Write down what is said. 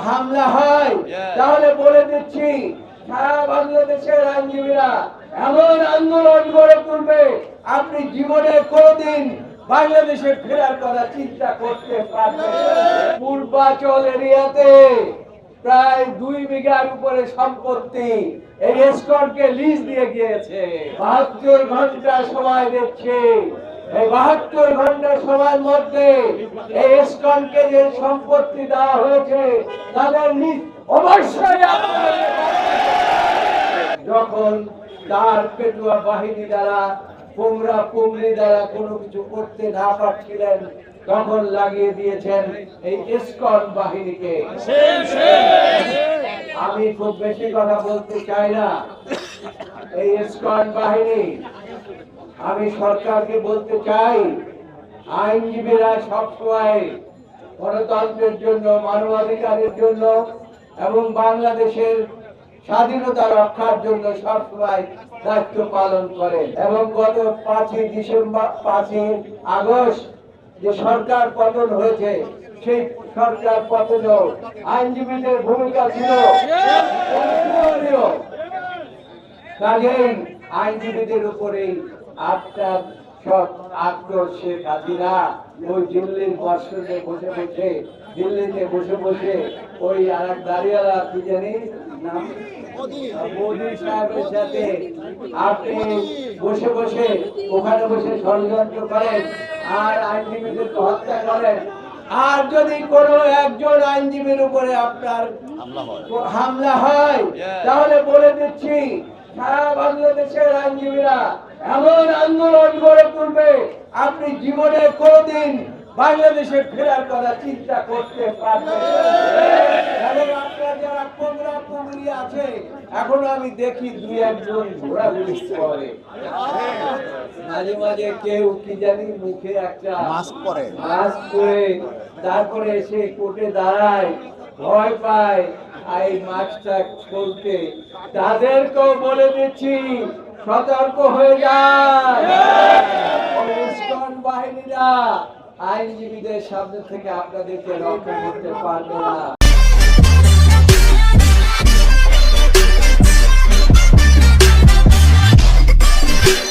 হামলা হয় তাহলে বলে দিচ্ছি সারা বাংলাদেশের আইনজীবীরা এমন আন্দোলন গড়ে তুলবে আপনি জীবনে কোনদিন বাংলাদেশে ফেরার কথা চিন্তা করতে পারবেন পূর্বাচল এরিয়াতে প্রায় দুই বিঘার উপরে সম্পত্তি এই এসকনকে লিজ দিয়ে গিয়েছে। বাহাত্তর ঘণ্টা সময় দিচ্ছে এই বাহাত্তর ঘণ্টা সময়ের মধ্যে এই এসকনকে যে সম্পত্তি দেওয়া হয়েছে, তাদের অবশ্যই যখন তার পেটুয়া বাহিনী দ্বারা পোমরা পুমরি দ্বারা কোনো কিছু করতে না পারছিলেন, তখন লাগিয়ে দিয়েছেন এই ইস্কন বাহিনীকে। আমি খুব বেশি কথা বলতে চাই না। এই ইস্কন বাহিনী আমি সরকারকে বলতে চাই, আইনজীবীরা সবসময় গণতন্ত্রের জন্য, মানবাধিকারের জন্য এবং বাংলাদেশের স্বাধীনতা রক্ষার জন্য সবসময় দায়িত্ব পালন করেন এবং গত পাঁচই ডিসেম্বর, পাঁচই আগস্ট যে সরকার পতন হয়েছে, সেই সরকার পতনেও আইনজীবীদের ভূমিকা ছিল। কাজেই আইনজীবীদের উপরেই আপনার সব আক্রোশ শেখ হাসিনা ওই দিল্লির বর্ষণে বসে বসে দিল্লিতে বসে বসে ওই আর এক দাঁড়িয়ালা কি জানি নাম? মোদী সাহেবের সাথে আপনি বসে বসে ওখানে বসে ষড়যন্ত্র করেন আর আইনজীবীদেরকে হত্যা করেন। আর যদি কোনো একজন আইনজীবীর উপরে আপনার হামলা হয় তাহলে বলে দিচ্ছি সারা বাংলাদেশের আইনজীবীরা এমন আন্দোলন গড়ে তুলবে আপনি জীবনে কোনদিন বাংলাদেশে ফেরার কথা চিন্তা করতে পারবেন না। এবং আপনার যারা পোংরা পুংরি আছে এখনও আমি দেখি দুই একজন ঘোরাঘুরি করে মাঝে মাঝে কেউ কি জানি মুখে একটা মাস্ক পরে মাস্ক পরে তারপরে এসে কোর্টে দাঁড়ায় ভয় পায় আর এই মাস্কটা খুলতে তাদেরকেও বলে দিচ্ছি সতর্ক হয়ে যান বাহিনীরা আইনজীবীদের সামনে থেকে আপনাদেরকে রক্ষা করতে পারবে না।